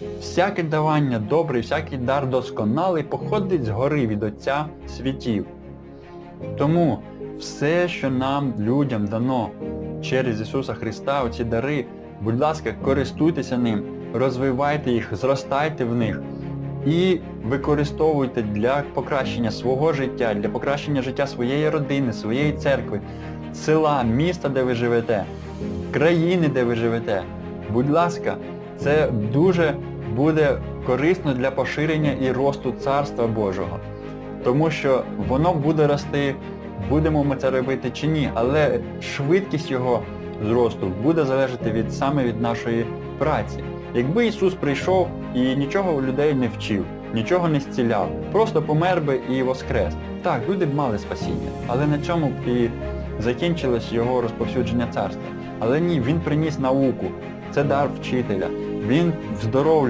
Всяке давання добре, всякий дар досконалий походить згори від Отця світів. Тому все, що нам, людям, дано через Ісуса Христа, оці дари, будь ласка, користуйтеся ним, розвивайте їх, зростайте в них і використовуйте для покращення свого життя, для покращення життя своєї родини, своєї церкви, села, міста, де ви живете, країни, де ви живете. Будь ласка, це дуже буде корисно для поширення і росту Царства Божого. Тому що воно буде рости, будемо ми це робити чи ні, але швидкість його зросту буде залежати від саме від нашої праці. Якби Ісус прийшов і нічого у людей не вчив, нічого не зціляв, просто помер би і воскрес. Так, люди б мали спасіння, але на цьому б і закінчилось його розповсюдження царства. Але ні, він приніс науку, це дар вчителя. Він здоров'я.